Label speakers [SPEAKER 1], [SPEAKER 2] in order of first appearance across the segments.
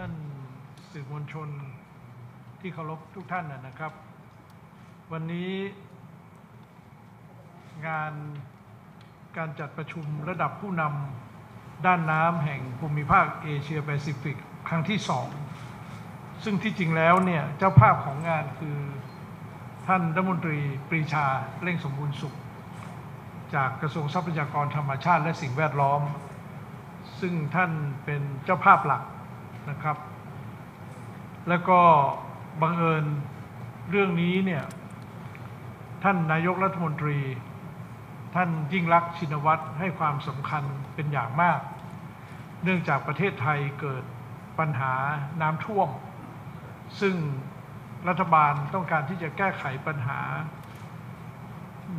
[SPEAKER 1] ท่านสื่อมวลชนที่เคารพทุกท่านนะครับ วันนี้งานการจัดประชุมระดับผู้นำด้านน้ำแห่งภูมิภาคเอเชียแปซิฟิกครั้งที่สองซึ่งที่จริงแล้วเนี่ยเจ้าภาพของงานคือท่านรัฐมนตรีปรีชาเร่งสมบูรณ์สุข จากกระทรวงทรัพยากรธรรมชาติและสิ่งแวดล้อม ซึ่งท่านเป็นเจ้าภาพหลัก นะครับ แล้วก็บังเอิญเรื่องนี้เนี่ยท่านนายกรัฐมนตรี ท่านยิ่งรักชินวัตรให้ความสำคัญเป็นอย่างมาก เนื่องจากประเทศไทยเกิดปัญหาน้ำท่วม ซึ่งรัฐบาลต้องการที่จะแก้ไขปัญหา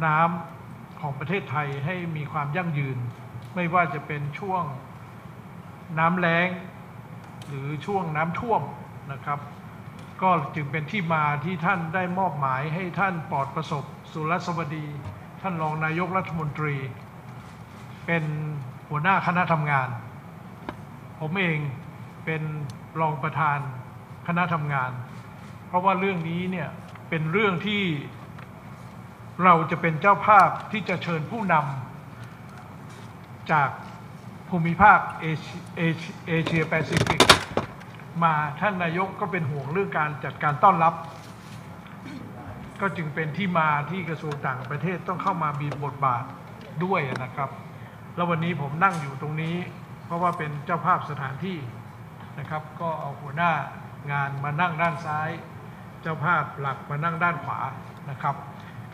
[SPEAKER 1] น้ำของประเทศไทยให้มีความยั่งยืน ไม่ว่าจะเป็นช่วงน้ำแล้ง หรือช่วงน้ำท่วมนะครับ ก็จึงเป็นที่มาที่ท่านได้มอบหมายให้ท่านปลอดประสบสุรสวดี ท่านรองนายกรัฐมนตรี เป็นหัวหน้าคณะทำงาน ผมเองเป็นรองประธานคณะทำงาน เพราะว่าเรื่องนี้เนี่ยเป็นเรื่องที่เราจะเป็นเจ้าภาพที่จะเชิญผู้นำจากภูมิภาคเอเชียเอเชียเอเชียแปซิฟิก มาท่านนายกก็เป็นห่วงเรื่องการจัดการต้อนรับ ก็จึงเป็นที่มาที่กระทรวงต่างประเทศต้องเข้ามามีบทบาทด้วยนะครับ แล้ววันนี้ผมนั่งอยู่ตรงนี้ เพราะว่าเป็นเจ้าภาพสถานที่นะครับ ก็เอาหัวหน้างานมานั่งด้านซ้าย เจ้าภาพหลักมานั่งด้านขวานะครับ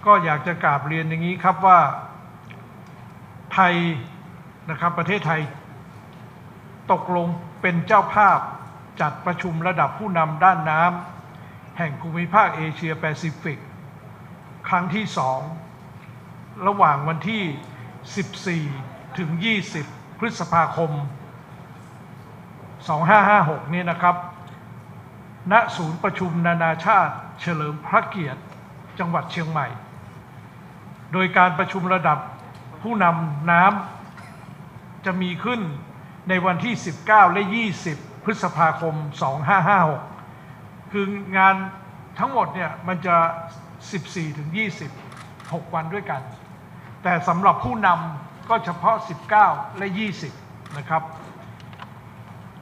[SPEAKER 1] ก็อยากจะกราบเรียนอย่างนี้ครับว่าไทยนะครับประเทศไทยตกลงเป็นเจ้าภาพ จัดประชุมระดับผู้นำด้านน้ำแห่งภูมิภาคเอเชียแปซิฟิก ครั้งที่สองระหว่างวันที่ 14 ถึง 20 พฤษภาคม 2556 นี้นะครับ ณ ศูนย์ประชุมนานาชาติ เฉลิมพระเกียรติ จังหวัดเชียงใหม่ โดยการประชุมระดับผู้นำน้ำจะมีขึ้นในวันที่ 19 และ 20 พฤษภาคม 2556 คืองานทั้งหมดเนี่ยมันจะ 14 ถึง 20 6 วันด้วยกัน แต่สำหรับผู้นำก็เฉพาะ 19 และ 20 นะครับ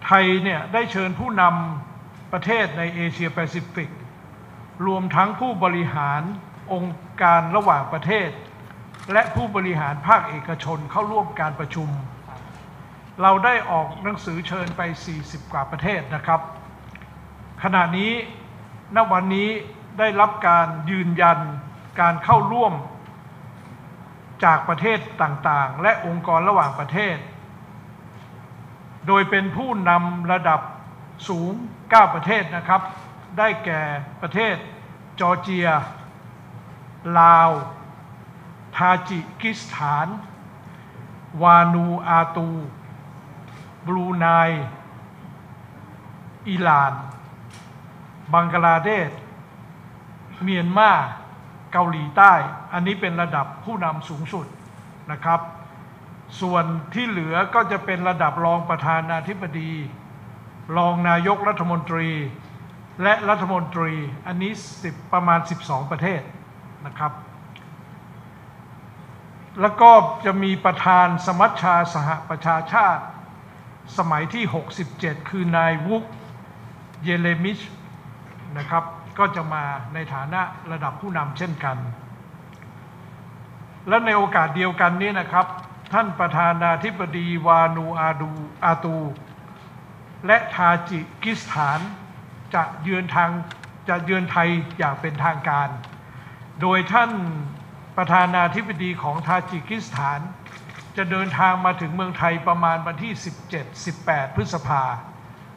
[SPEAKER 1] ไทยเนี่ยได้เชิญผู้นำประเทศในเอเชียแปซิฟิก รวมทั้งผู้บริหารองค์การระหว่างประเทศ และผู้บริหารภาคเอกชนเข้าร่วมการประชุม เราได้ออกหนังสือเชิญไป 40 กว่าประเทศนะครับ ขณะนี้ณวันนี้ได้รับการยืนยันการเข้าร่วมจากประเทศต่างๆ และองค์กรระหว่างประเทศ โดยเป็นผู้นำระดับสูง 9 ประเทศนะครับ ได้แก่ประเทศ จอร์เจีย ลาว ทาจิกิสถาน วานูอาตู บรูไนอิหร่าน บังกลาเทศ เมียนมาเกาหลีใต้ อันนี้เป็นระดับผู้นำสูงสุดนะครับ ส่วนที่เหลือก็จะเป็นระดับรองประธานาธิบดี รองนายกรัฐมนตรี และรัฐมนตรี อันนี้10ประมาณ 12 ประเทศนะครับ แล้วก็จะมีประธานสมัชชาสหประชาชาติ สมัยที่ 67 คือนายวุกเยเลมิชนะครับก็จะมาในฐานะระดับผู้นำเช่นกัน และในโอกาสเดียวกันนี้นะครับ ท่านประธานาธิบดีวานูอาดูอาตู และทาจิกิสถานจะเยือนทางจะเยือนไทยอย่างเป็นทางการ โดยท่านประธานาธิบดีของทาจิกิสถาน จะเดินทางมาถึงเมืองไทยประมาณวันที่ 17-18 พฤษภา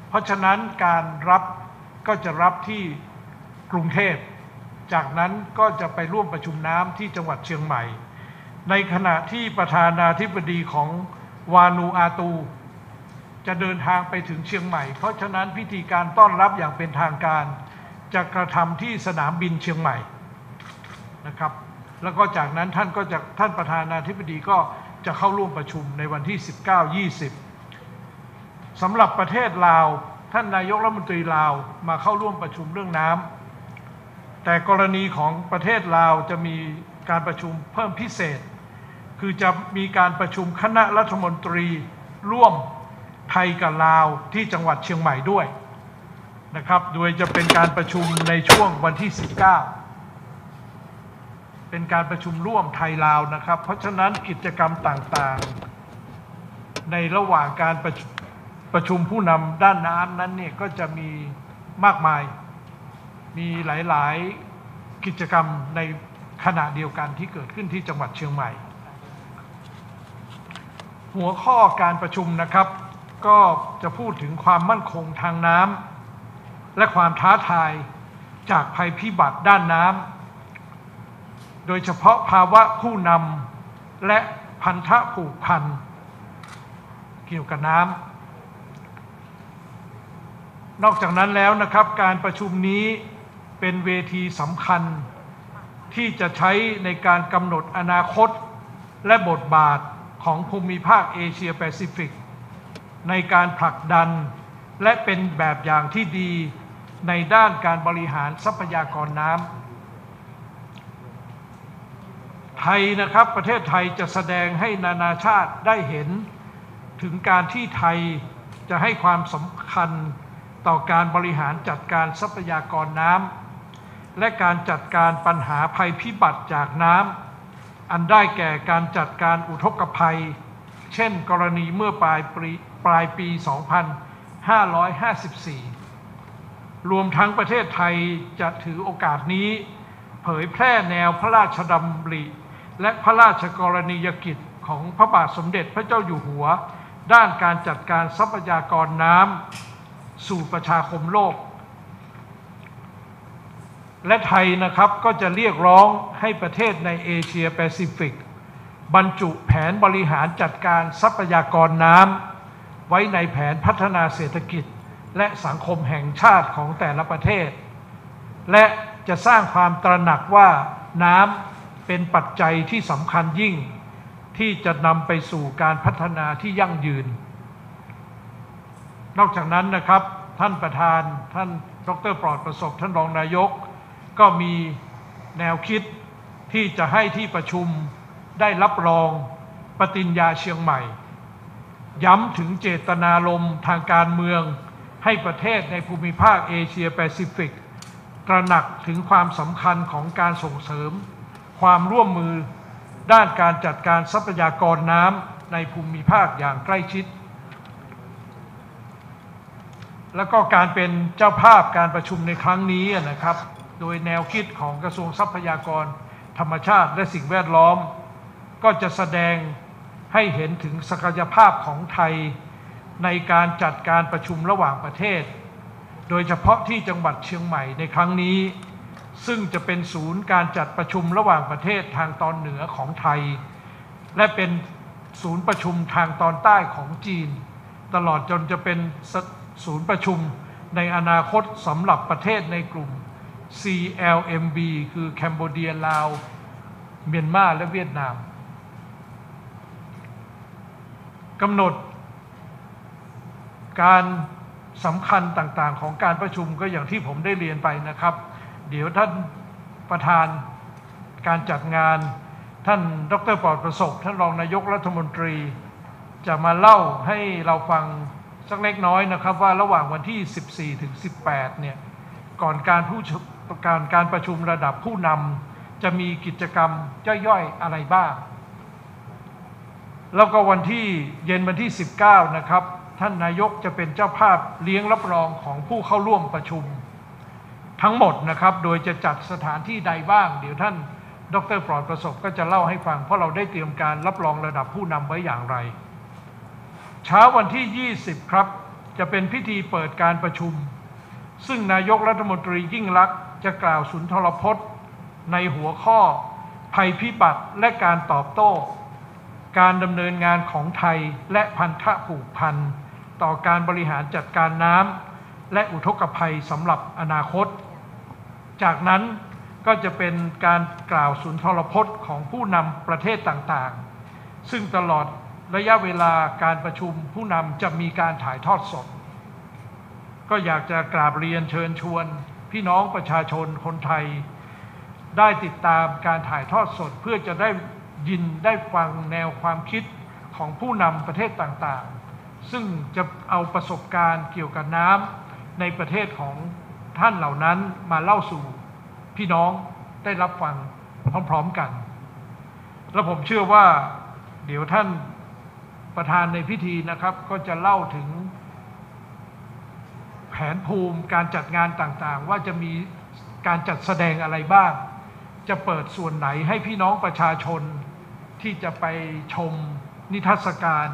[SPEAKER 1] เพราะฉะนั้นการรับก็จะรับที่กรุงเทพ จากนั้นก็จะไปร่วมประชุมน้ำที่จังหวัดเชียงใหม่ ในขณะที่ประธานาธิบดีของวานูอาตู จะเดินทางไปถึงเชียงใหม่ เพราะฉะนั้นพิธีการต้อนรับอย่างเป็นทางการ จะกระทำที่สนามบินเชียงใหม่นะครับ แล้วก็จากนั้นท่านก็จะท่านประธานาธิบดีก็ จะเข้าร่วมประชุมในวันที่ 19-20 สำหรับประเทศลาว ท่านนายกรัฐมนตรีลาวมาเข้าร่วมประชุมเรื่องน้ำ แต่กรณีของประเทศลาวจะมีการประชุมเพิ่มพิเศษ คือจะมีการประชุมคณะรัฐมนตรีร่วมไทยกับลาวที่จังหวัดเชียงใหม่ด้วยนะครับ โดยจะเป็นการประชุมในช่วงวันที่ 19 เป็นการประชุมร่วมไทยลาวนะครับ เพราะฉะนั้นกิจกรรมต่างๆ ในระหว่างการประชุมประชุมผู้นำด้านน้ำนั้นเนี่ยก็จะมีมากมาย มีหลายๆกิจกรรมในขณะเดียวกันที่เกิดขึ้นที่จังหวัดเชียงใหม่ หัวข้อการประชุมนะครับ ก็จะพูดถึงความมั่นคงทางน้ำและความท้าทายจากภัยพิบัติด้านน้ำ โดยเฉพาะภาวะผู้นำและพันธะผูกพันเกี่ยวกับน้ำนอกจากนั้นแล้วนะครับการประชุมนี้เป็นเวทีสำคัญ ที่จะใช้ในการกำหนดอนาคต และบทบาทของภูมิภาคเอเชียแปซิฟิก ในการผลักดัน และเป็นแบบอย่างที่ดีในด้านการบริหารทรัพยากรน้ำ ไทยนะครับประเทศไทยจะแสดงให้นานาชาติได้เห็น ถึงการที่ไทยจะให้ความสำคัญต่อการบริหารจัดการทรัพยากรน้ำและการจัดการปัญหาภัยพิบัติจากน้ำอันได้แก่การจัดการอุทกภัย เช่นกรณีเมื่อปลายปีปลายปี 2554 รวมทั้งประเทศไทยจะถือโอกาสนี้ เผยแพร่แนวพระราชดำริ และพระราชกรณียกิจของพระบาทสมเด็จพระเจ้าอยู่หัว ด้านการจัดการทรัพยากรน้ำสู่ประชาคมโลก และไทยนะครับก็จะเรียกร้องให้ประเทศในเอเชียแปซิฟิก บรรจุแผนบริหารจัดการทรัพยากรน้ำไว้ในแผนพัฒนาเศรษฐกิจ และสังคมแห่งชาติของแต่ละประเทศ และจะสร้างความตระหนักว่าน้ำ เป็นปัจจัยที่สำคัญยิ่งที่จะนำไปสู่การพัฒนาที่ยั่งยืน นอกจากนั้นนะครับ ท่านประธานท่านดรปลอดประสบท่านรองนายก ก็มีแนวคิดที่จะให้ที่ประชุมได้รับรองปฏิญญาเชียงใหม่ ย้ำถึงเจตนารมณ์ทางการเมือง ให้ประเทศในภูมิภาคเอเชียแปซิฟิก ตระหนักถึงความสำคัญของการส่งเสริม ความร่วมมือด้านการจัดการทรัพยากรน้ำในภูมิภาคอย่างใกล้ชิด แล้วก็การเป็นเจ้าภาพการประชุมในครั้งนี้นะครับ โดยแนวคิดของกระทรวงทรัพยากรธรรมชาติและสิ่งแวดล้อม ก็จะแสดงให้เห็นถึงศักยภาพของไทยในการจัดการประชุมระหว่างประเทศ โดยเฉพาะที่จังหวัดเชียงใหม่ในครั้งนี้ ซึ่งจะเป็นศูนย์การจัดประชุมระหว่างประเทศทางตอนเหนือของไทย และเป็นศูนย์ประชุมทางตอนใต้ของจีน ตลอดจนจะเป็นศูนย์ประชุมในอนาคตสำหรับประเทศในกลุ่ม CLMB คือแคนเบเดียลาว เมียนมาและเวียดนามกำหนด การสำคัญต่างๆ ของการประชุมก็อย่างที่ผมได้เรียนไปนะครับ เดี๋ยวท่านประธานการจัดงาน ท่านดรปลอดประสบ ท่านรองนายกรัฐมนตรี จะมาเล่าให้เราฟังสักเล็กน้อยนะครับว่าระหว่างวันที่ 14 ถึง 18 เนี่ย ก่อนการผู้การการประชุมระดับผู้นำจะมีกิจกรรมย่อยๆอะไรบ้าง แล้วก็วันที่เย็นวันที่ 19 นะครับ ท่านนายกจะเป็นเจ้าภาพเลี้ยงรับรองของผู้เข้าร่วมประชุม ทั้งหมดนะครับ โดยจะจัดสถานที่ใดบ้าง เดี๋ยวท่านดรปลอดประสบก็จะเล่าให้ฟัง เพราะเราได้เตรียมการรับรองระดับผู้นำไว้อย่างไร เช้าวันที่ 20 ครับ จะเป็นพิธีเปิดการประชุม ซึ่งนายกรัฐมนตรียิ่งลักษณ์จะกล่าวสุนทรพจน์ ในหัวข้อ ภัยพิบัติและการตอบโต้ การดำเนินงานของไทยและพันธะผูกพันต่อการบริหารจัดการน้ำและอุทกภัยสำหรับอนาคต จากนั้นก็จะเป็นการกล่าวสุนทรพจน์ของผู้นำประเทศต่างๆ ซึ่งตลอดระยะเวลาการประชุมผู้นำจะมีการถ่ายทอดสด ก็อยากจะกราบเรียนเชิญชวน พี่น้องประชาชนคนไทย ได้ติดตามการถ่ายทอดสดเพื่อจะได้ยินได้ฟังแนวความคิดของผู้นำประเทศต่างๆ ซึ่งจะเอาประสบการณ์เกี่ยวกับน้ำในประเทศของ ท่านเหล่านั้นมาเล่าสู่พี่น้องได้รับฟังพร้อมๆกัน และผมเชื่อว่าเดี๋ยวท่านประธานในพิธีนะครับ ก็จะเล่าถึง แผนภูมิการจัดงานต่างๆ ว่าจะมีการจัดแสดงอะไรบ้าง จะเปิดส่วนไหนให้พี่น้องประชาชนที่จะไปชมนิทรรศการ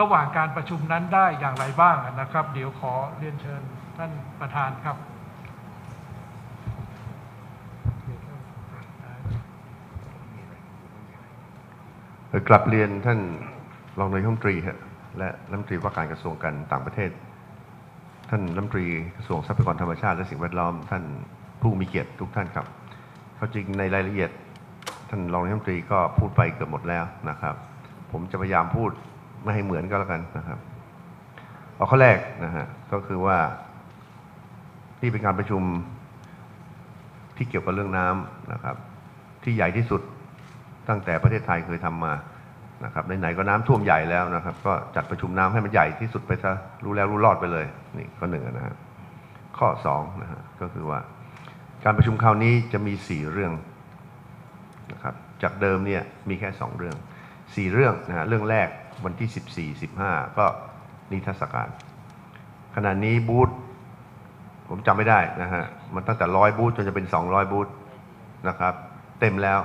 [SPEAKER 1] ระหว่างการประชุมนั้นได้อย่างไรบ้างนะครับ เดี๋ยวขอเรียนเชิญท่านประธานครับ
[SPEAKER 2] เอ่อ กลับเรียนท่านรองนายกรัฐมนตรีและรัฐมนตรีว่าการกระทรวงการต่างประเทศ ท่านรัฐมนตรีกระทรวงทรัพยากรธรรมชาติและสิ่งแวดล้อม ท่านผู้มีเกียรติทุกท่านครับเขาจริงในรายละเอียด ท่านรองนายกรัฐมนตรีก็พูดไปเกือบหมดแล้วนะครับ ผมจะพยายามพูดไม่ให้เหมือนก็แล้วกันนะครับเอาข้อแรกนะฮะก็คือว่านี่เป็นการประชุมที่เกี่ยวกับเรื่องน้ำนะครับ ที่ใหญ่ที่สุด ตั้งแต่ประเทศไทยเคยทำมานะครับไหนๆก็น้ำท่วมใหญ่แล้วนะครับ ก็จัดประชุมน้ำให้มันใหญ่ที่สุดไปซะรู้แล้วรู้รอดไปเลยนี่ข้อหนึ่งนะฮะข้อสองนะฮะก็คือว่า การประชุมคราวนี้จะมีสี่เรื่องนะครับจากเดิมเนี่ยมีแค่สองเรื่องสี่เรื่องนะฮะเรื่องแรกวันที่สิบสี่สิบห้าก็นิทรรศการ ขณะนี้บูธผมจำไม่ได้นะฮะมันตั้งแต่ร้อยบูธจนจะเป็นสองร้อยบูธนะครับ เต็มแล้ว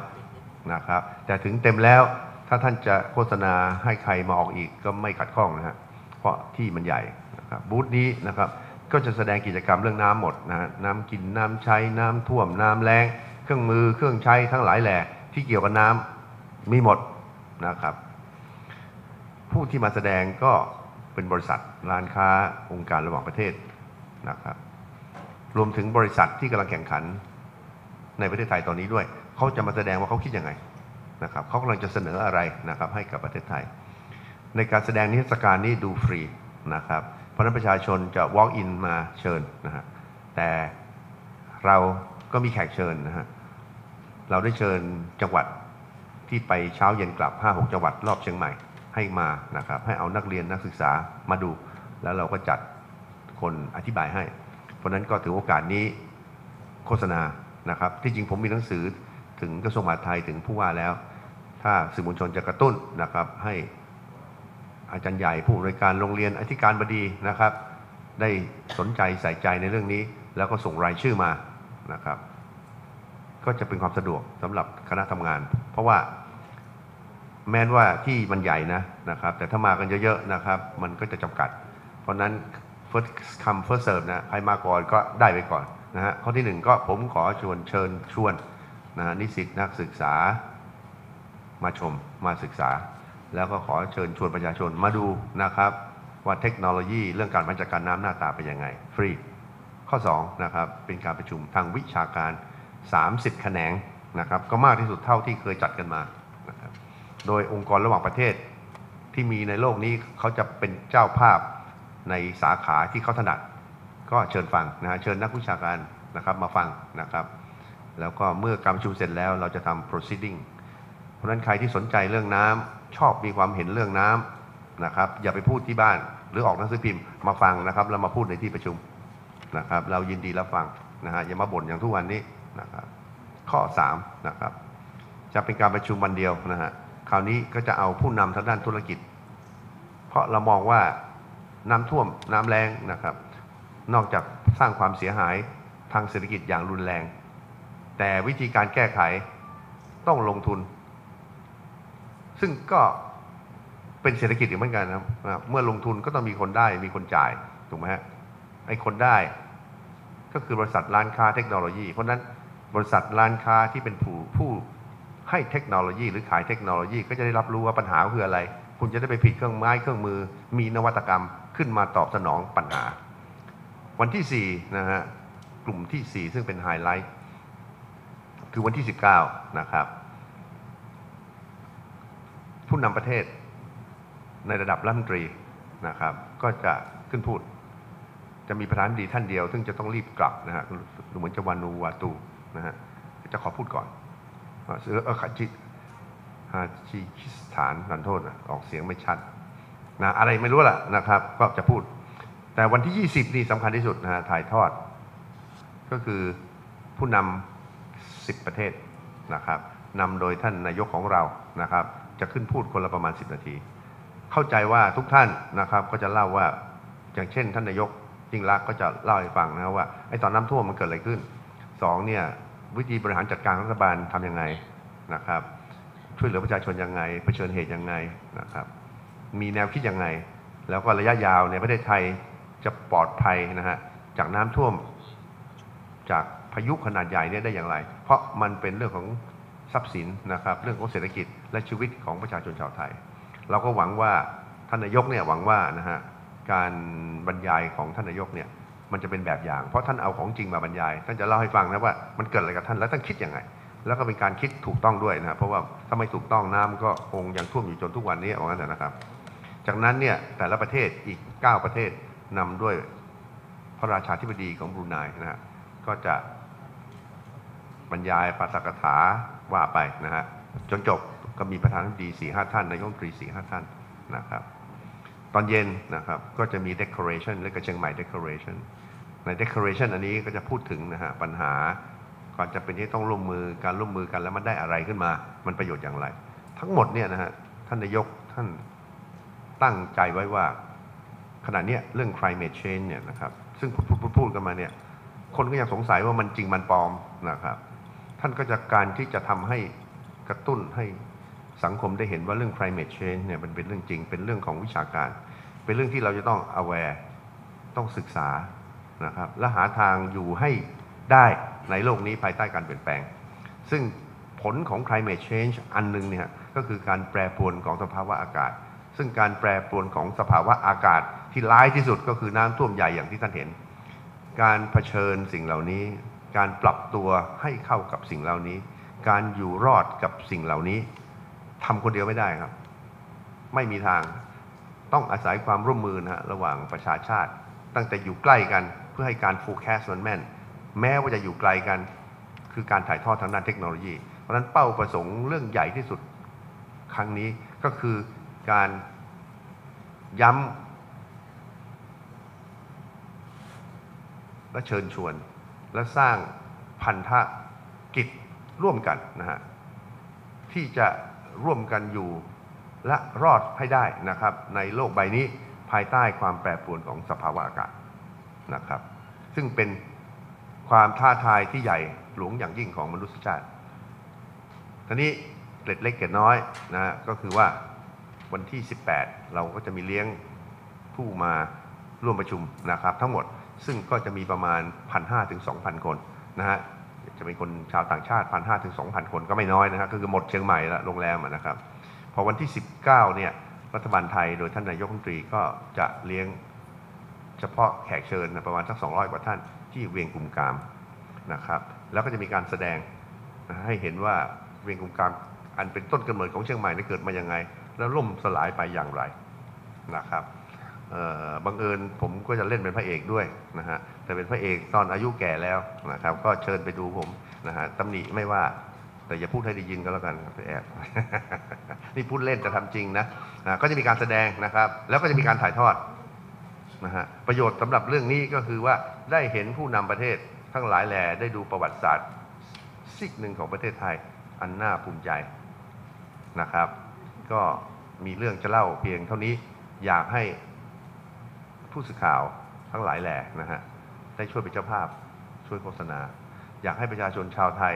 [SPEAKER 2] นะครับ แต่ถึงเต็มแล้วถ้าท่านจะโฆษณาให้ใครมาออกอีกก็ไม่ขัดข้องนะฮะเพราะที่มันใหญ่นะครับบูธนี้นะครับก็จะแสดงกิจกรรมเรื่องน้ำหมดนะฮะน้ำกินน้ำใช้น้ำท่วมน้ำแรงเครื่องมือเครื่องใช้ทั้งหลายแหล่ที่เกี่ยวกับน้ำมีหมดนะครับ ผู้ที่มาแสดงก็เป็นบริษัทร้านค้าองค์การระหว่างประเทศนะครับ รวมถึงบริษัทที่กำลังแข่งขันในประเทศไทยตอนนี้ด้วย เขาจะมาแสดงว่าเขาคิดยังไงนะครับเขากำลังจะเสนออะไรนะครับให้กับประเทศไทย ในการแสดงนิทรรศการนี้ดูฟรีนะครับ เพราะนั้นประชาชนจะ walk in มาเชิญนะฮะแต่เราก็มีแขกเชิญนะฮะเราได้เชิญจังหวัดที่ไปเช้าเย็นกลับ 5-6 จังหวัดรอบเชียงใหม่ให้มานะครับ ให้เอานักเรียนนักศึกษามาดู แล้วเราก็จัดคนอธิบายให้ เพราะนั้นก็ถือโอกาสนี้โฆษณานะครับ ที่จริงผมมีหนังสือ ถึงกระทรวงมหาดไทยถึงผู้ว่าแล้ว ถ้าสื่อมวลชนจะกระตุ้นนะครับให้อาจารย์ใหญ่ผู้อำนวยการโรงเรียนอธิการบดีนะครับ ได้สนใจใส่ใจในเรื่องนี้ แล้วก็ส่งรายชื่อมานะครับ ก็จะเป็นความสะดวกสำหรับคณะทำงาน เพราะว่าแม้นว่าที่มันใหญ่นะนะครับ แต่ถ้ามากันเยอะๆนะครับ มันก็จะจำกัด เพราะฉะนั้น first come first serve นะใครมาก่อนก็ได้ไปก่อนนะฮะข้อที่หนึ่งก็ผมขอชวนเชิญชวน นะนิสิตนักศึกษามาชมมาศึกษา แล้วก็ขอเชิญชวนประชาชนมาดูนะครับ ว่าเทคโนโลยีเรื่องการบรรจัดการน้ำหน้าตาเป็นยังไง ฟรี ข้อ2นะครับเป็นการประชุมทางวิชาการ 30 แขนงนะครับก็มากที่สุดเท่าที่เคยจัดกันมานะครับโดยองค์กรระหว่างประเทศที่มีในโลกนี้เขาจะเป็นเจ้าภาพในสาขาที่เขาถนัด ก็เชิญฟังนะฮะเชิญนักวิชาการนะครับมาฟังนะครับ แล้วก็เมื่อการประชุมเสร็จแล้วเราจะทำ proceeding เพราะนั้นใครที่สนใจเรื่องน้ำชอบมีความเห็นเรื่องน้ำนะครับ อย่าไปพูดที่บ้าน หรือออกหนังสือพิมพ์มาฟังนะครับแล้วมาพูดในที่ประชุมนะครับ เรายินดีรับฟังนะฮะอย่ามาบ่นอย่างทุกวันนี้นะครับ ข้อ3นะครับ จะเป็นการประชุมวันเดียวนะฮะคราวนี้ก็จะเอาผู้นำทางด้านธุรกิจ เพราะเรามองว่าน้ำท่วมน้ำแรงนะครับ นอกจากสร้างความเสียหายทางเศรษฐกิจอย่างรุนแรง แต่วิธีการแก้ไขต้องลงทุน ซึ่งก็เป็นเศรษฐกิจอีกเหมือนกันนะครับ เมื่อลงทุนก็ต้องมีคนได้มีคนจ่ายถูกไหมฮะไอ้คนได้ก็คือบริษัทร้านค้าเทคโนโลยี เพราะฉะนั้นบริษัทร้านค้าที่เป็นผู้ผู้ให้เทคโนโลยี หรือขายเทคโนโลยีก็จะได้รับรู้ว่าปัญหาคืออะไร คุณจะได้ไปผิดเครื่องไม้เครื่องมือ มีนวัตกรรมขึ้นมาตอบสนองปัญหา วันที่4นะฮะกลุ่มที่ 4 ซึ่งเป็นไฮไลท์ คือวันที่ 19 นะครับ ผู้นำประเทศในระดับรัฐมนตรีนะครับ ก็จะขึ้นพูด จะมีประธานดีท่านเดียว ซึ่งจะต้องรีบกลับนะฮะดูเหมือนจะวานูวาตูนะฮะจะขอพูดก่อนเออเออขัดจิฮาจิคิสถานนันโทษนะออกเสียงไม่ชัดนะอะไรไม่รู้แหละนะครับ ก็จะพูด แต่วันที่ 20 นี่สำคัญที่สุดนะฮะถ่ายทอด ก็คือผู้นำ 10 ประเทศนะครับนำโดยท่านนายกของเรานะครับ จะขึ้นพูดคนละประมาณ 10 นาที เข้าใจว่าทุกท่านนะครับก็จะเล่าว่าอย่างเช่น ท่านนายกยิ่งรักก็จะเล่าให้ฟังนะว่าไอ้ตอนน้ำท่วมมันเกิดอะไรขึ้นสองเนี่ยวิธีบริหารจัดการรัฐบาลทำยังไงนะครับ ช่วยเหลือประชาชนยังไงเผชิญเหตุยังไงนะครับ มีแนวคิดยังไง แล้วก็ระยะยาวในประเทศไทยจะปลอดภัยนะฮะจากน้ำท่วมจาก พายุขนาดใหญ่เนี่ยได้อย่างไร เพราะมันเป็นเรื่องของทรัพย์สินนะครับเรื่องของเศรษฐกิจและชีวิตของประชาชนชาวไทย เราก็หวังว่าท่านนายกเนี่ยหวังว่านะฮะการบรรยายของท่านนายกเนี่ยมันจะเป็นแบบอย่าง เพราะท่านเอาของจริงมาบรรยาย ท่านจะเล่าให้ฟังนะว่ามันเกิดอะไรกับท่านแล้วท่านคิดยังไง แล้วก็เป็นการคิดถูกต้องด้วยนะเพราะว่าถ้าไม่ถูกต้องน้ำก็คงยังท่วมอยู่จนทุกวันนี้เอางั้นเถอะนะครับ จากนั้นเนี่ยแต่ละประเทศอีก 9 ประเทศนำด้วยพระราชาธิบดีของบรูไนนะฮะก็จะ รรยายปาฐกถาว่าไปนะฮะจนจบก็มีประธานาธิบดี4 5ท่านนายกรัฐมนตรี4 5ท่านนะครับ ตอนเย็นนะครับก็จะมี declaration และก็เชียงใหม่ declaration ใน declaration อันนี้ก็จะพูดถึงนะฮะปัญหาก่อนจะเป็นที่ต้องร่วมมือการร่วมมือกันแล้วมันได้อะไรขึ้นมา มันประโยชน์อย่างไร ทั้งหมดเนี่ยนะฮะท่านนายกท่านตั้งใจไว้ว่าขณะเนี้ยเรื่อง climate change เนี่ยนะครับซึ่งพูดพูดพูดกันมาเนี่ยคนก็ยังสงสัยว่ามันจริงมันปลอมนะครับ ท่านก็จะการที่จะทำให้กระตุ้นให้สังคมได้เห็นว่าเรื่อง climate change เนี่ยมันเป็นเรื่องจริง เป็นเรื่องของวิชาการ เป็นเรื่องที่เราจะต้อง aware ต้องศึกษานะครับ และหาทางอยู่ให้ได้ในโลกนี้ภายใต้การเปลี่ยนแปลง ซึ่งผลของ climate change อันหนึงเนี่ยก็คือการแปรปรวนของสภาวะอากาศ ซึ่งการแปรปรวนของสภาวะอากาศที่ร้ายที่สุดก็คือน้ำท่วมใหญ่อย่างที่ท่านเห็น การเผชิญสิ่งเหล่านี้ การปรับตัวให้เข้ากับสิ่งเหล่านี้ การอยู่รอดกับสิ่งเหล่านี้ทำคนเดียวไม่ได้ครับ ไม่มีทางต้องอาศัยความร่วมมือนะฮะระหว่างประชาชาติ ตั้งแต่อยู่ใกล้กันเพื่อให้การ forecast มันแม่น แม้ว่าจะอยู่ไกลกัน คือการถ่ายทอดทางด้านเทคโนโลยี เพราะฉะนั้นเป้าประสงค์เรื่องใหญ่ที่สุดครั้งนี้ก็คือการย้ำและเชิญชวน และสร้างพันธกิจร่วมกันนะฮะที่จะร่วมกันอยู่และรอดให้ได้นะครับ ในโลกใบนี้ภายใต้ความแปรปรวนของสภาวะอากาศนะครับ ซึ่งเป็นความท้าทายที่ใหญ่หลวงอย่างยิ่งของมนุษยชาติทีนี้เกล็ดเล็กเกล็ดน้อยนะฮะก็คือว่าวันที่ 18 เราก็จะมีเลี้ยงผู้มาร่วมประชุมนะครับ ทั้งหมด ซึ่งก็จะมีประมาณ 1,500ถึง2,000 คนนะฮะจะเป็นคนชาวต่างชาติ1,500ถึง2,000 คนก็ไม่น้อยนะฮะก็คือหมดเชียงใหม่ละโรงแรมนะครับพอวันที่ 19เนี่ยรัฐบาลไทยโดยท่านนายกรัฐมนตรีก็จะเลี้ยงเฉพาะแขกเชิญนะประมาณสัก 200 กว่าท่านที่เวียงกุมกามนะครับแล้วก็จะมีการแสดงให้เห็นว่าเวียงกุมกามอันเป็นต้นกำเนิดของเชียงใหม่เนี่ยเกิดมายังไง แล้วล่มสลายไปอย่างไรนะครับ บังเอิญผมก็จะเล่นเป็นพระเอกด้วยนะฮะแต่เป็นพระเอกตอนอายุแก่แล้วนะครับ ก็เชิญไปดูผมนะฮะตำหนิไม่ว่า แต่อย่าพูดให้ได้ยินก็แล้วกันไปแอบนี่พูดเล่นจะทำจริงนะนะก็จะมีการแสดงนะครับ แล้วก็จะมีการถ่ายทอดนะฮะประโยชน์สำหรับเรื่องนี้ก็คือว่าได้เห็นผู้นำประเทศทั้งหลายแหล่ได้ดูประวัติศาสตร์ซีกหนึ่งของประเทศไทยอันน่าภูมิใจนะครับ ก็มีเรื่องจะเล่าเพียงเท่านี้อยากให้ ผู้สื่อข่าวทั้งหลายแหล่นะฮะได้ช่วยเป็นเจ้าภาพช่วยโฆษณา อยากให้ประชาชนชาวไทย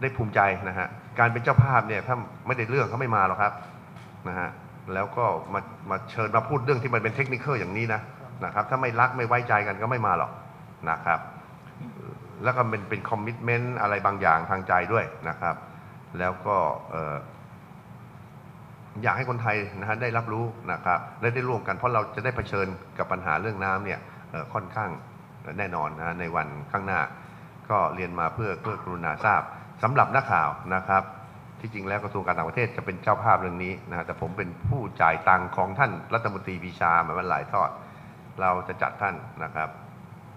[SPEAKER 2] ได้ภูมิใจนะฮะการเป็นเจ้าภาพเนี่ยถ้าไม่ได้เรื่องเขาไม่มาหรอกครับนะฮะแล้วก็มามาเชิญมาพูดเรื่องที่มันเป็นเทคนิคอย่างนี้นะนะครับถ้าไม่รักไม่ไว้ใจกันก็ไม่มาหรอกนะครับ แล้วก็เป็นเป็นคอมมิชเมนต์อะไรบางอย่างทางใจด้วยนะครับ แล้วก็เอยากให้คนไทยนะฮะได้รับรู้นะครับและได้ร่วมกันเพราะเราจะได้เผชิญกับปัญหาเรื่องน้ำเนี่ยค่อนข้างแน่นอนนะฮะในวันข้างหน้า ก็เรียนมาเพื่อเพื่อกรุณาทราบสำหรับนักข่าวนะครับ ที่จริงแล้วกระทรวงการต่างประเทศจะเป็นเจ้าภาพเรื่องนี้นะฮะแต่ผมเป็นผู้จ่ายตังของท่านรัฐมนตรีปีชามามันหลายทอด เราจะจัดท่านนะครับ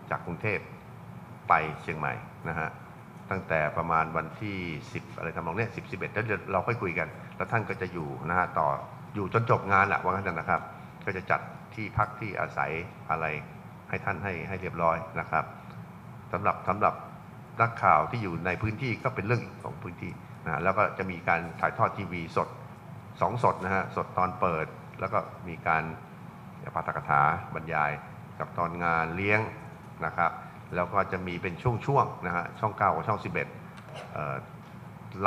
[SPEAKER 2] จากกรุงเทพไปเชียงใหม่นะฮะ ตั้งแต่ประมาณวันที่ 10 อะไรทำนองเนี้ย10 11แล้วเดี๋ยวเราค่อยคุยกัน แล้วท่านก็จะอยู่นะฮะต่ออยู่จนจบงานแหละว่างั้นนะครับ ก็จะจัดที่พักที่อาศัยอะไรให้ท่านให้ให้เรียบร้อยนะครับสำหรับสำหรับนักข่าวที่อยู่ในพื้นที่ก็เป็นเรื่องของพื้นที่นะแล้วก็จะมีการถ่ายทอดทีวีสดสองสดนะฮะสดตอนเปิด แล้วก็มีการปาฐกถาบรรยายกับตอนงานเลี้ยงนะครับ แล้วก็จะมีเป็นช่วงๆนะฮะช่อง 9 กับช่อง 11เอ่อ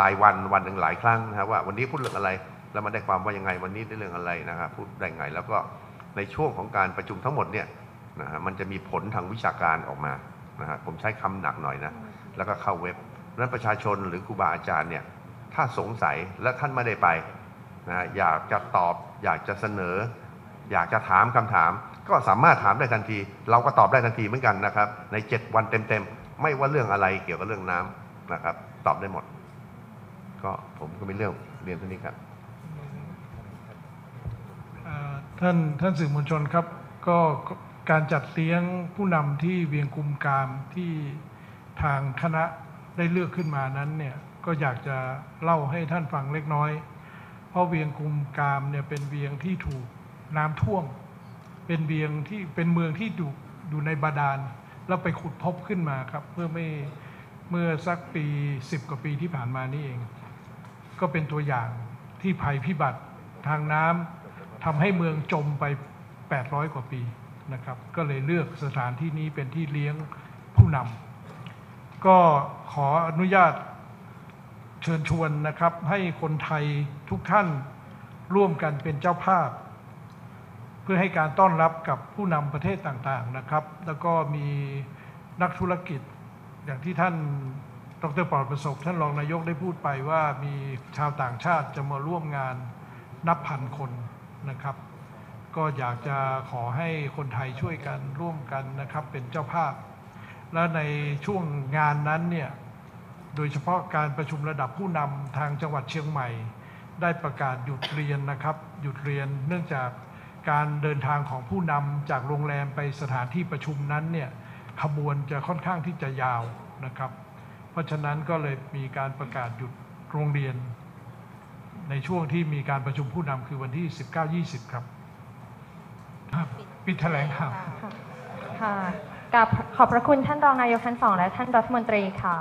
[SPEAKER 2] รายวันวันหนึ่งหลายครั้งนะฮะว่าวันนี้พูดเรื่องอะไร แล้วมันได้ความว่ายังไงวันนี้ได้เรื่องอะไรนะครับพูดได้ไง แล้วก็ในช่วงของการประชุมทั้งหมดเนี่ยนะฮะมันจะมีผลทางวิชาการออกมานะฮะผมใช้คำหนักหน่อยนะแล้วก็เข้าเว็บนั้นประชาชนหรือครูบาอาจารย์เนี่ยถ้าสงสัยและท่านไม่ได้ไปนะฮะอยากจะตอบ อยากจะเสนอ อยากจะถามคำถาม ก็สามารถถามได้ทันที เราก็ตอบได้ทันทีเหมือนกันนะครับ ใน 7 วันเต็มๆ ไม่ว่าเรื่องอะไรเกี่ยวกับเรื่องน้ำนะครับ ตอบได้หมด ก็ผมก็มีเรื่องเรียนเท่านี้ครับ
[SPEAKER 1] ท่านท่านสื่อมวลชนครับ ก็การจัดเลี้ยงผู้นำที่เวียงกุมกามที่ทางคณะได้เลือกขึ้นมานั้นเนี่ยก็อยากจะเล่าให้ท่านฟังเล็กน้อย เพราะเวียงกุมกามเนี่ยเป็นเวียงที่ถูกน้ำท่วม เป็นเวียงที่เป็นเมืองที่ดูอยู่ในบาดาลแล้วไปขุดพบขึ้นมาครับเมื่อไม่เมื่อสักปี 10 กว่าปีที่ผ่านมานี่เอง ก็เป็นตัวอย่างที่ภัยพิบัติทางน้ำทำให้เมืองจมไป 800 กว่าปีนะครับ ก็เลยเลือกสถานที่นี้เป็นที่เลี้ยงผู้นำก็ขออนุญาตเชิญชวนนะครับ ให้คนไทยทุกท่านร่วมกันเป็นเจ้าภาพ พื่อให้การต้อนรับกับผู้นำประเทศต่างๆนะครับ แล้วก็มีนักธุรกิจอย่างที่ท่านดรปลอดประสบ ท่านรองนายกได้พูดไปว่ามีชาวต่างชาติจะมาร่วมงานนับพันคนนะครับ ก็อยากจะขอให้คนไทยช่วยกันร่วมกันนะครับเป็นเจ้าภาพ และในช่วงงานนั้นเนี่ยโดยเฉพาะการประชุมระดับผู้นำทางจังหวัดเชียงใหม่ ได้ประกาศหยุดเรียนนะครับ หยุดเรียนเนื่องจาก การเดินทางของผู้นำจากโรงแรมไปสถานที่ประชุมนั้นเนี่ยขบวนจะค่อนข้างที่จะยาวนะครับ เพราะฉะนั้นก็เลยมีการประกาศหยุดโรงเรียน ในช่วงที่มีการประชุมผู้นำคือวันที่ 19-20 ครับบปิดแถลงข่าว
[SPEAKER 3] ค่ะกับขอบพระคุณท่านรองนายกทั้งสองและท่านรัฐมนตรีค่ะ